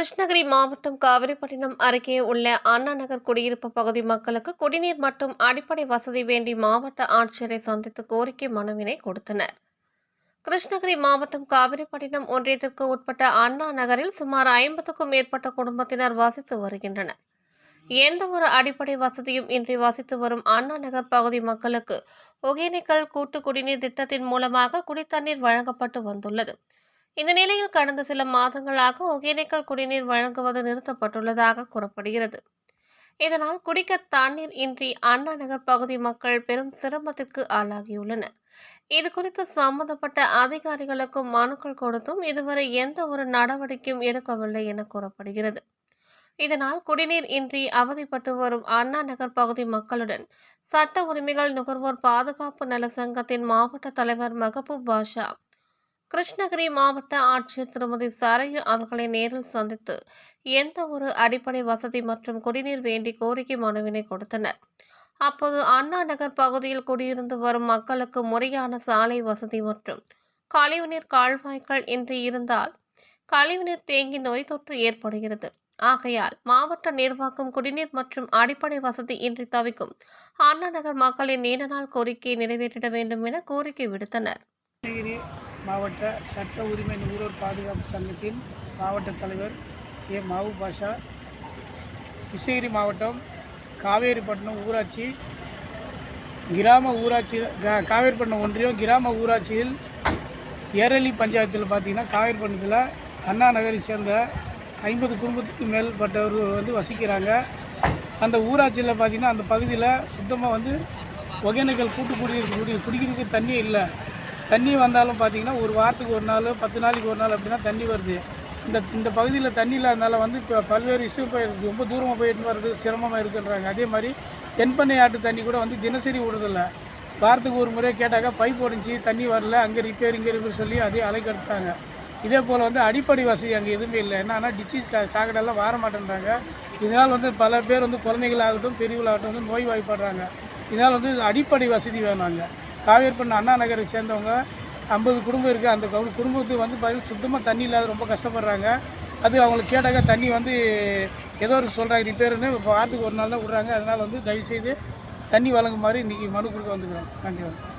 கிருஷ்ணகிரி மாவட்டம் காவிரிப்பட்டினம் அருகே உள்ள அண்ணா நகர் குடியிருப்பு பகுதி மக்களுக்கு குடிநீர் மற்றும் அடிப்படை வசதி வேண்டி மாவட்ட ஆட்சியரை சந்தித்து கோரிக்கை மனுவினை கொடுத்தனர். கிருஷ்ணகிரி மாவட்டம் காவிரிப்பட்டினம் ஒன்றியத்திற்கு உட்பட்ட அண்ணா நகரில் சுமார் ஐம்பதுக்கும் மேற்பட்ட குடும்பத்தினர் வசித்து வருகின்றனர். எந்த ஒரு அடிப்படை வசதியும் இன்றி வசித்து வரும் அண்ணா நகர் பகுதி மக்களுக்கு ஒகேனக்கல் கூட்டு குடிநீர் திட்டத்தின் மூலமாக குடித்தண்ணீர் வழங்கப்பட்டு வந்துள்ளது. இந்த நிலையில் கடந்த சில மாதங்களாக ஒகேனக்கல் குடிநீர் வழங்குவது நிறுத்தப்பட்டுள்ளதாக கூறப்படுகிறது. இதனால் குடிக்க தண்ணீர் இன்றி அண்ணா நகர் பகுதி மக்கள் பெரும் சிரமத்திற்கு ஆளாகியுள்ளனர். இது குறித்து சம்பந்தப்பட்ட அதிகாரிகளுக்கும் மனுக்கள் கொடுத்தும் இதுவரை எந்த ஒரு நடவடிக்கையும் எடுக்கவில்லை என கூறப்படுகிறது. இதனால் குடிநீர் இன்றி அவதிப்பட்டு வரும் அண்ணா நகர் பகுதி மக்களுடன் சட்ட உரிமைகள் நுகர்வோர் பாதுகாப்பு நல சங்கத்தின் மாவட்ட தலைவர் மகபூப் பாஷா கிருஷ்ணகிரி மாவட்ட ஆட்சியர் திருமதி சரையு அவர்களை நேரில் சந்தித்து எந்த ஒரு அடிப்படை வசதி மற்றும் குடிநீர் வேண்டி கோரிக்கை மனுவினை கொடுத்தனர். அப்போது அண்ணா நகர் பகுதியில் குடியிருந்து வரும் மக்களுக்கு முறையான சாலை வசதி மற்றும் கழிவுநீர் கால்வாய்கள் இன்றி இருந்தால் கழிவுநீர் தேங்கி நோய் தொற்று ஏற்படுகிறது. ஆகையால் மாவட்ட நிர்வாகம் குடிநீர் மற்றும் அடிப்படை வசதி இன்றி தவிக்கும் அண்ணா நகர் மக்களின் நீண்ட நாள் கோரிக்கையை நிறைவேற்றிட வேண்டும் என கோரிக்கை விடுத்தனர். மாவட்ட சட்ட உரிமை நுகர்வோர் பாதுகாப்பு சங்கத்தின் மாவட்ட தலைவர் ஏ. மாவு பாஷா கிருஷ்ணகிரி மாவட்டம் காவேரிப்பட்டினம் ஊராட்சி கிராம ஊராட்சி காவேரிப்பட்டினம் ஒன்றியம் கிராம ஊராட்சியில் ஏரளி பஞ்சாயத்தில் பார்த்தீங்கன்னா காவேரிப்பட்டினத்தில் அண்ணா நகரை சேர்ந்த ஐம்பது குடும்பத்துக்கு மேற்பட்டவர்கள் வந்து வசிக்கிறாங்க. அந்த ஊராட்சியில் பார்த்தீங்கன்னா அந்த பகுதியில் சுத்தமாக வந்து ஒகேனக்கல் கூட்டு குடியிருக்க குடி குடிக்கிறதுக்கு தண்ணி இல்லை. தண்ணி வந்தாலும் பார்த்தீங்கன்னா ஒரு வாரத்துக்கு ஒரு நாள் பத்து நாளைக்கு ஒரு நாள் அப்படி தான் தண்ணி வருது. இந்த இந்த பகுதியில் தண்ணி இல்லாதனால வந்து இப்போ பல்வேறு இஷ்யூ போய் ரொம்ப தூரமாக போயிட்டு வர்றது சிரமமாக இருக்குன்றாங்க. அதே மாதிரி தென்பண்ணை ஆட்டு தண்ணி கூட வந்து தினசரி விடுறதில்ல. வாரத்துக்கு ஒரு முறை கேட்டாக்கா பைப் உடஞ்சி தண்ணி வரல அங்கே ரிப்பேர் இங்கே ரிப்பேர் சொல்லி அதே அலைக்கெடுத்தாங்க இதே போல் வந்து அடிப்படை வசதி அங்கே எதுவுமே இல்லை. என்னன்னா டிச்சீஸ் சாக்கடைலாம் வர மாட்டேன்றாங்க. இதனால் வந்து பல பேர் வந்து குழந்தைகளாகட்டும் பெரியவர்களாகட்டும் வந்து நோய் வாய்ப்படுறாங்க. இதனால் வந்து அடிப்படை வசதி வேணும் அங்கே. காவேரிப்பண்ண அண்ணா நகரை சேர்ந்தவங்க ஐம்பது குடும்பம் இருக்குது அந்த குடும்பத்துக்கு வந்து பதில் சுத்தமாக தண்ணி இல்லாத ரொம்ப கஷ்டப்படுறாங்க. அது அவங்களுக்கு கேட்டாக்க தண்ணி வந்து ஏதோ ஒரு சொல்கிறாங்க ரிப்பேருன்னு இப்போ வாரத்துக்கு ஒரு நாள் தான் விட்றாங்க. அதனால் வந்து தயவுசெய்து தண்ணி வழங்குமாறு இன்றைக்கி மனு கொடுக்க வந்துக்கிறோம். நன்றி வணக்கம்.